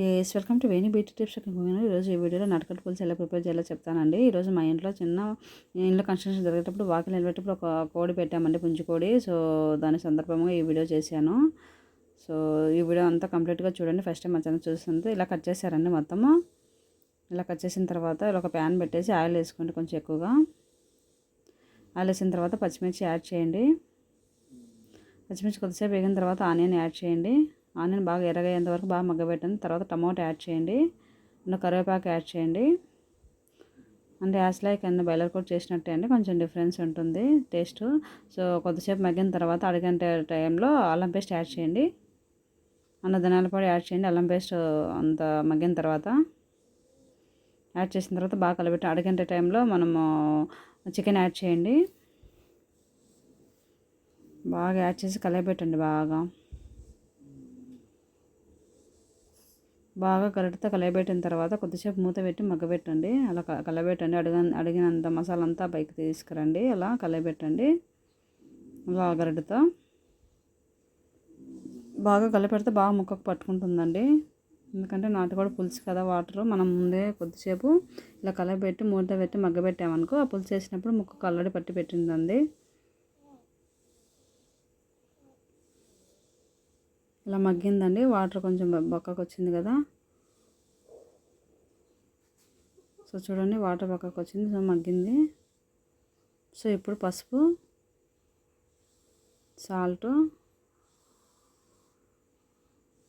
Yes welcome to Veni beauty tips ఈరోజు ఈ వీడియోలో నటకట్టు పులుసు ఎలా ప్రిపేర్ చేయాలో చెప్తానండి. ఈరోజు మా ఇంట్లో చిన్న ఇంట్లో కన్స్ట్రక్షన్ జరిగేటప్పుడు వాకిలు నిలబెట్టేటప్పుడు ఒక కోడి పెట్టామండి పుంజు కోడి. సో దాని సందర్భంగా ఈ వీడియో చేశాను. సో ఈ వీడియో అంతా కంప్లీట్గా చూడండి. ఫస్ట్ టైం మా ఛానల్ చూస్తుంది ఇలా కట్ చేశారండి మొత్తము. ఇలా కట్ చేసిన తర్వాత ఇలా ఒక ప్యాన్ పెట్టేసి ఆయిల్ వేసుకోండి కొంచెం ఎక్కువగా. ఆయిల్ వేసిన తర్వాత పచ్చిమిర్చి యాడ్ చేయండి. పచ్చిమిర్చి కొద్దిసేపు వేగిన తర్వాత ఆనియన్ యాడ్ చేయండి. ఆనియన్ బాగా ఎర్రగయ్యేంత వరకు బాగా మగ్గబెట్టండి తర్వాత టమాటో యాడ్ చేయండి. అండ్ కరివేపాకు యాడ్ చేయండి. అంటే యాజ్ లైక్ అండ్ బయలర్ కూడా చేసినట్టే అండి. కొంచెం డిఫరెన్స్ ఉంటుంది టేస్ట్. సో కొద్దిసేపు మగ్గిన తర్వాత అడిగంటే టైంలో అల్లం పేస్ట్ యాడ్ చేయండి. అన్న ధనాల పొడి యాడ్ చేయండి. అల్లం పేస్ట్ అంత మగ్గిన తర్వాత యాడ్ చేసిన తర్వాత బాగా కలబెట్టి అడిగంటే టైంలో మనము చికెన్ యాడ్ చేయండి. బాగా యాడ్ చేసి కలబెట్టండి బాగా. బాగా గరిటతో కలయబెట్టిన తర్వాత కొద్దిసేపు మూత పెట్టి మగ్గబెట్టండి అలా కలబెట్టండి అడిగ అడిగినంత మసాలా అంతా పైకి తీసుకురండి. అలా కలయబెట్టండి. అలా గరిటతో బాగా కలపెడితే బాగా ముక్కకు పట్టుకుంటుందండి. ఎందుకంటే నాటుకోడి పులుసు కదా వాటర్. మనం ముందే కొద్దిసేపు ఇలా కలబెట్టి మూత పెట్టి మగ్గబెట్టామనుకో ఆ పులుసు వేసినప్పుడు ముక్కకు అల్లడి పట్టి పెట్టిందండి. ఇలా మగ్గిందండి. వాటర్ కొంచెం బొక్కకు వచ్చింది కదా. సో చూడండి వాటర్ పక్కకు వచ్చింది సో మగ్గింది. సో ఇప్పుడు పసుపు సాల్ట్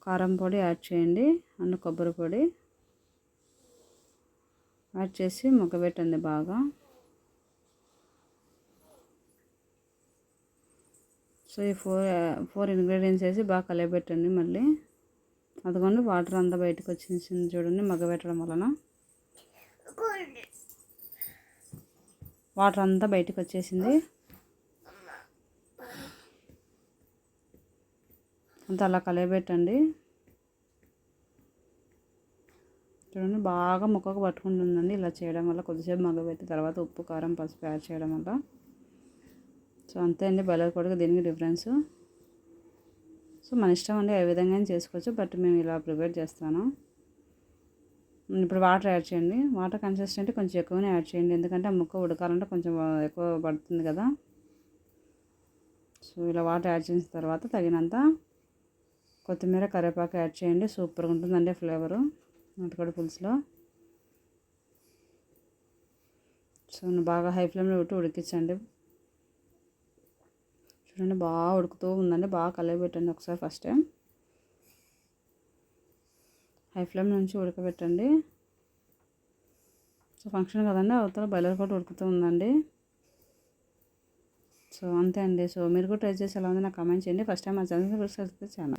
కారం పొడి యాడ్ చేయండి. అండ్ కొబ్బరి పొడి యాడ్ చేసి మొగ్గబెట్టండి బాగా. సో ఈ ఫోర్ ఫోర్ ఇంగ్రీడియంట్స్ వేసి బాగా కలియబెట్టండి మళ్ళీ. అదిగోండి వాటర్ అంతా బయటకు వచ్చేసింది చూడండి మగ్గబెట్టడం వలన. వాటర్ అంతా బయటకు వచ్చేసింది. అంతా అలా కలియబెట్టండి. చూడండి బాగా ముక్కకు పట్టుకుంటుందండి. ఇలా చేయడం వల్ల కొద్దిసేపు మగ్గబెట్టి తర్వాత ఉప్పు కారం పసుపు యాడ్ చేయడం వల్ల. సో అంతే అండి బయలర్ కొడుకు దీనికి డిఫరెన్స్. సో మన ఇష్టం అండి ఏ విధంగా చేసుకోవచ్చు బట్ మేము ఇలా ప్రిపేర్ చేస్తాను. ఇప్పుడు వాటర్ యాడ్ చేయండి. వాటర్ కన్సిస్టెంట్ కొంచెం ఎక్కువనే యాడ్ చేయండి. ఎందుకంటే ఆ ముక్క ఉడకాలంటే కొంచెం ఎక్కువ పడుతుంది కదా. సో ఇలా వాటర్ యాడ్ చేసిన తర్వాత తగినంత కొత్తిమీర కరివేపాకు యాడ్ చేయండి. సూపర్గా ఉంటుందండి ఫ్లేవరు నాటుకోడి పులుసులో. సో బాగా హై ఫ్లేమ్లో పెట్టి ఉడికించండి. చూడండి బాగా ఉడుకుతూ ఉందండి బాగా కలయబెట్టండి ఒకసారి ఫస్ట్ టైం. హై ఫ్లేమ్ నుంచి ఉడకబెట్టండి. సో ఫంక్షన్ కదండి అవతల బయలర్ కూడా ఉడుకుతూ ఉందండి. సో అంతే అండి. సో మీరు కూడా ట్రై చేసి ఎలా ఉంది నాకు కమెంట్ చేయండి. ఫస్ట్ టైం మా ఛానల్ ఛానల్